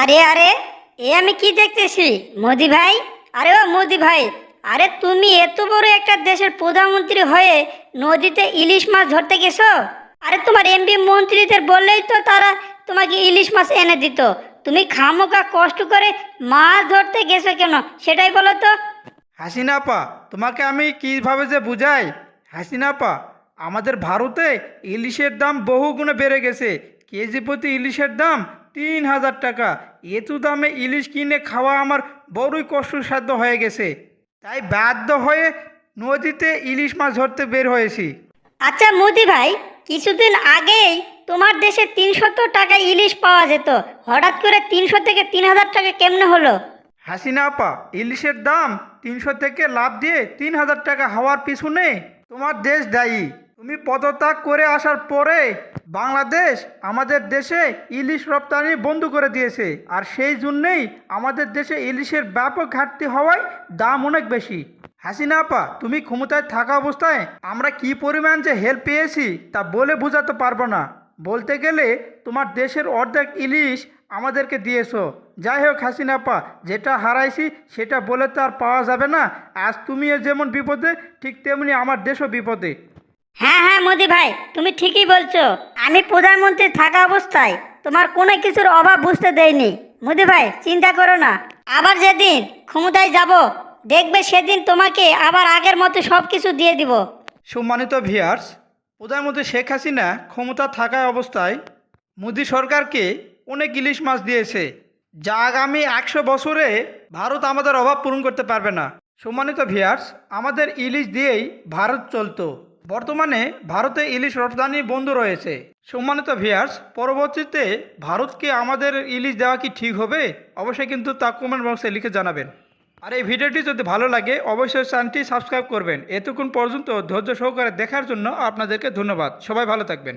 আরে আরে, এ আমি কি দেখতেছি? মোদি ভাই? আরে ও মোদি ভাই, আরে তুমি এত বড় একটা দেশের প্রধানমন্ত্রী হয়ে নদীতে ইলিশ মাছ ধরতে গেছো? আরে তোমার এমপি মন্ত্রীদের বললেই তো তারা তোমাকে ইলিশ মাছ এনে দিত। তুমি খামোকা কষ্ট করে মাছ ধরতে গেছো কেন? সেটাই বলো তো। হাসিনা আপা, তোমাকে আমি কীভাবে যে বুঝাই? হাসিনা আপা, আমাদের ভারতে ইলিশের দাম বহু গুণে বেড়ে গেছে। কেজি প্রতি ইলিশের দাম তিন হাজার টাকা। এত দামে ইলিশ কিনে খাওয়া আমার বড়ই কষ্টসাধ্য হয়ে গেছে। তাই বাধ্য হয়ে নদীতে ইলিশ মাছ ধরতে বের হয়েছি। আচ্ছা মোদি ভাই কিছুদিন আগেই তোমার দেশে তিনশত টাকা ইলিশ পাওয়া যেত। হঠাৎ করে তিনশো থেকে তিন হাজার টাকা কেমনে হলো? হাসিনা আপা ইলিশের দাম তিনশো থেকে লাভ দিয়ে তিন হাজার টাকা হওয়ার পিছনে তোমার দেশ দায়ী। তুমি পদত্যাগ করে আসার পরে বাংলাদেশ আমাদের দেশে ইলিশ রপ্তানি বন্ধ করে দিয়েছে। আর সেই জন্যেই আমাদের দেশে ইলিশের ব্যাপক ঘাটতি হওয়ায় দাম অনেক বেশি। হাসিনা আপা, তুমি ক্ষমতায় থাকা অবস্থায় আমরা কি পরিমাণ যে হেল্প পেয়েছি তা বলে বোঝাতে পারব না। বলতে গেলে তোমার দেশের অর্ধেক ইলিশ আমাদেরকে দিয়েছ। যাই হোক হাসিনাপা যেটা হারাইছি সেটা বলে তো আর পাওয়া যাবে না। আজ তুমিও যেমন বিপদে, ঠিক তেমনি আমার দেশও বিপদে। হ্যাঁ হ্যাঁ মোদি ভাই, তুমি ঠিকই বলছো। আমি প্রধানমন্ত্রী থাকা অবস্থায় তোমার কোনো কিছুর অভাব বুঝতে দেয়নি মোদি ভাই, চিন্তা করো না। আবার যেদিন ক্ষমতায় যাব, দেখবে সেদিন তোমাকে আবার আগের মতো সব কিছু দিয়ে দিব। সম্মানিত ভিয়ার্স প্রধানমন্ত্রী শেখ হাসিনা ক্ষমতা থাকা অবস্থায় মোদী সরকারকে অনেক ইলিশ মাছ দিয়েছে, যা আগামী একশো বছরে ভারত আমাদের অভাব পূরণ করতে পারবে না। সম্মানিত ভিয়ার্স আমাদের ইলিশ দিয়েই ভারত চলতো। বর্তমানে ভারতে ইলিশ রপ্তানি বন্ধ রয়েছে। সম্মানিত ভিয়ার্স পরবর্তীতে ভারতকে আমাদের ইলিশ দেওয়া কি ঠিক হবে? অবশ্যই কিন্তু তা কমেন্ট বক্সে লিখে জানাবেন। আর এই ভিডিওটি যদি ভালো লাগে, অবশ্যই চ্যানেলটি সাবস্ক্রাইব করবেন। এতক্ষণ পর্যন্ত ধৈর্য সহকারে দেখার জন্য আপনাদেরকে ধন্যবাদ। সবাই ভালো থাকবেন।